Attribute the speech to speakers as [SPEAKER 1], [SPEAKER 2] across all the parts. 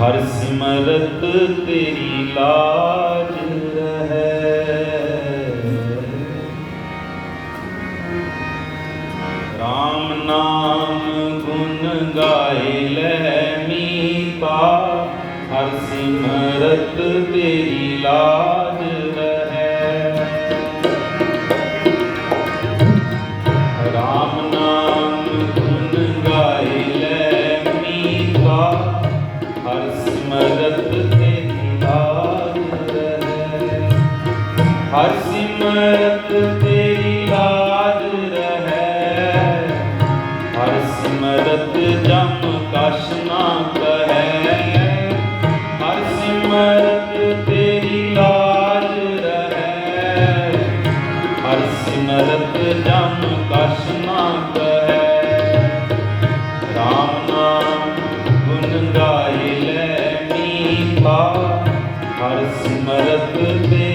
[SPEAKER 1] ਹਰ ਸਿਮਰਤ ਤੇਰੀ ਲਾਜ ਰਹੈ। RAM ਨਾਮ ਗੁਣ ਗਾਏ ਲੈ ਮੀਤਾ, ਹਰ ਸਿਮਰਤ ਤੇਰੀ ਲਾਜ ਸਿਮਰਤ ਜਮ ਕਛ ਨਾ ਕਹੈ। ਹਰ ਸਿਮਰਤ ਤੇਰੀ ਲਾਜ ਰਹੈ। ਜਮ ਕਛ ਨਾ ਕਹੈ। ਗੁਣ ਗਾਏ ਲੈ ਮੀ ਪਾ। ਹਰ ਸਿਮਰਤ ਤੇ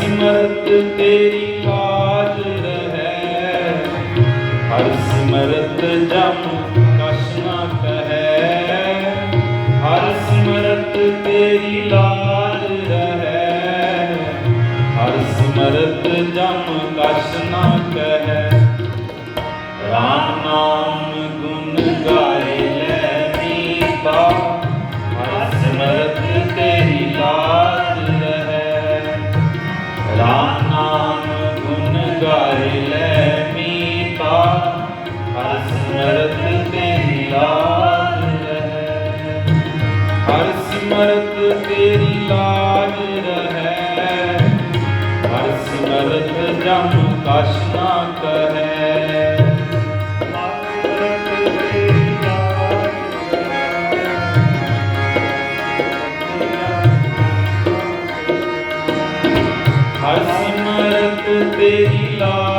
[SPEAKER 1] ਸਿਮਰਤ ਤੇਰੀ ਕਾਜ ਰਹੈ। ਹਰ ਸਿਮਰਤ ਜਮ ਕਸ਼ਨਾ ਨਾ ਹਰ ਸਿਮਰਤ ਤੇਰੀ ਲਾਜ ਰਹੈ। ਹਰ ਸਿਮਰਤ ਜਮ ਕਛ ਨਾ சேரிலா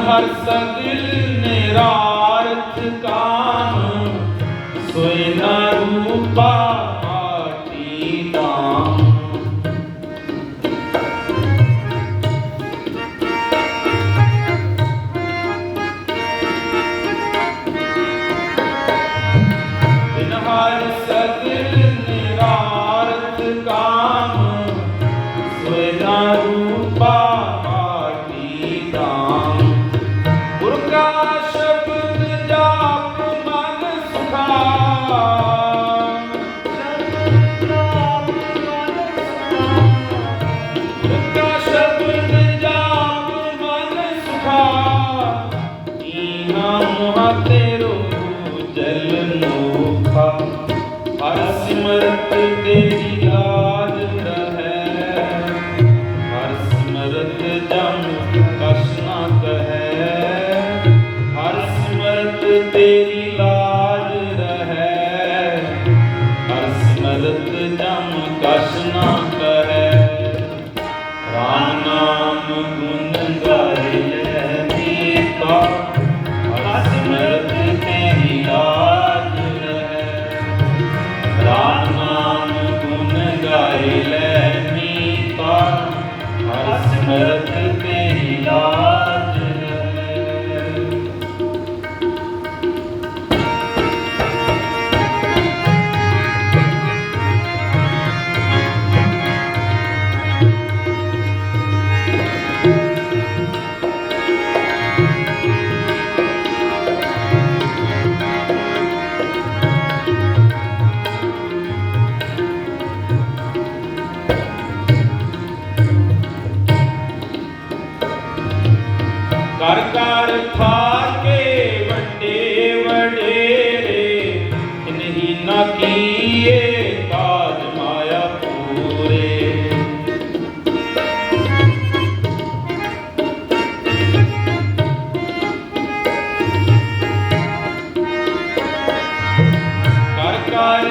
[SPEAKER 1] ਹਰ ਸੰਗ ਨਿਰਾ ਤੇ ਰੂਪ ਜਲ ਮੋਖਾ ਹਰ ਸਿਮਰਤ ਕਰ ਕਰ ਖਾਕੇ ਵੱਡੇ ਵਡੇਰੇ ਨਹੀਂ ਨਾ ਮਾਇਆ ਪੂਰੇ। ਕਰ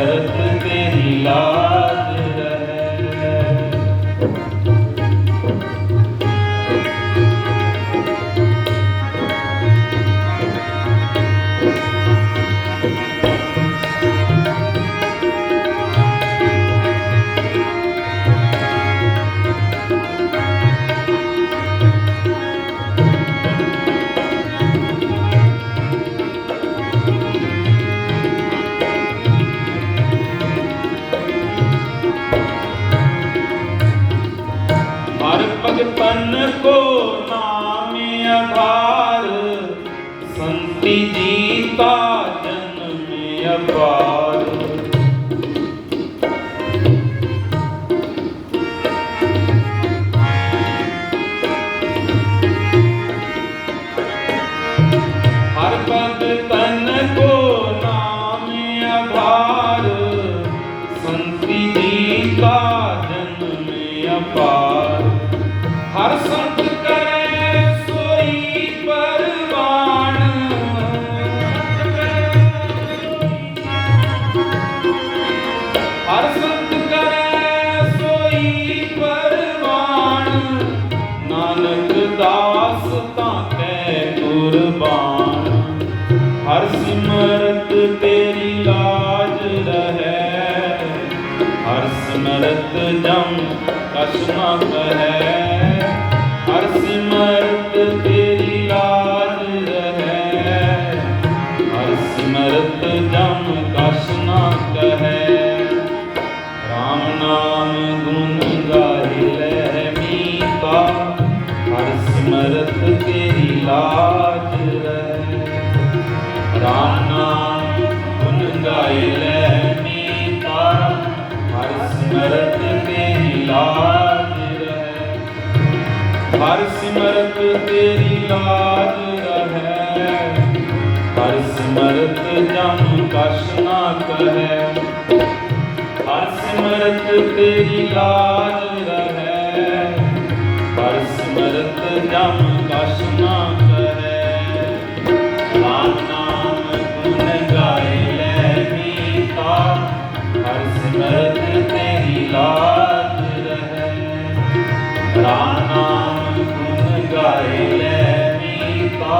[SPEAKER 1] दर्द तेरी लाल ਜਨ ਕੋ ਨਾਮ ਆਧਾਰ ਸੰਤੀ ਜੀਤਾ ਬਾਣ ਹਰ ਸਿਮਰਤ ਤੇਰੀ ਲਾਜ ਰਹੈ ਹਰ ਸਿਮਰਤ ਜਮ ਕਸਮਾ ਕਹੈ। ਹਰ ਸਿਮਰਤ ਰਾਮ ਨਾਮ ਗੁਣ ਗਾਏ ਲੈ ਮੀਤਾ ਹਰ ਸਿਮਰਤ ਤੇਰੀ ਲਾਜ ਰਹਿ। ਹਰ ਸਿਮਰਤ ਤੇਰੀ ਲਾਜ ਰਹੈ। ਹਰ ਸਿਮਰਤ ਜਮ ਕਛ ਨਾ ਕਹੈ। ਹਰ ਸਿਮਰਤ ਤੇਰੀ ਲਾਜ ਰਹੈ। ਹਰ ਸਿਮਰਤ ਜਮ ਕਛ ਨਾ ਲਾਜ ਰਹੈ। ਰਾਮ ਗੁਣ ਗਾਏ ਲੈ ਮੀਤਾ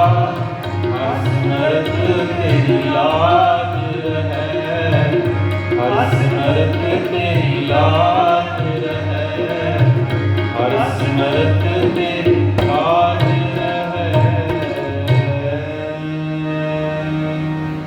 [SPEAKER 1] ਹਰ ਸਿਮਰਤ ਤੇਰੀ ਲਾਜ ਰਹੈ। ਹਰ ਤੇਰੀ ਲਾਜ ਰਹੈ। ਹਰ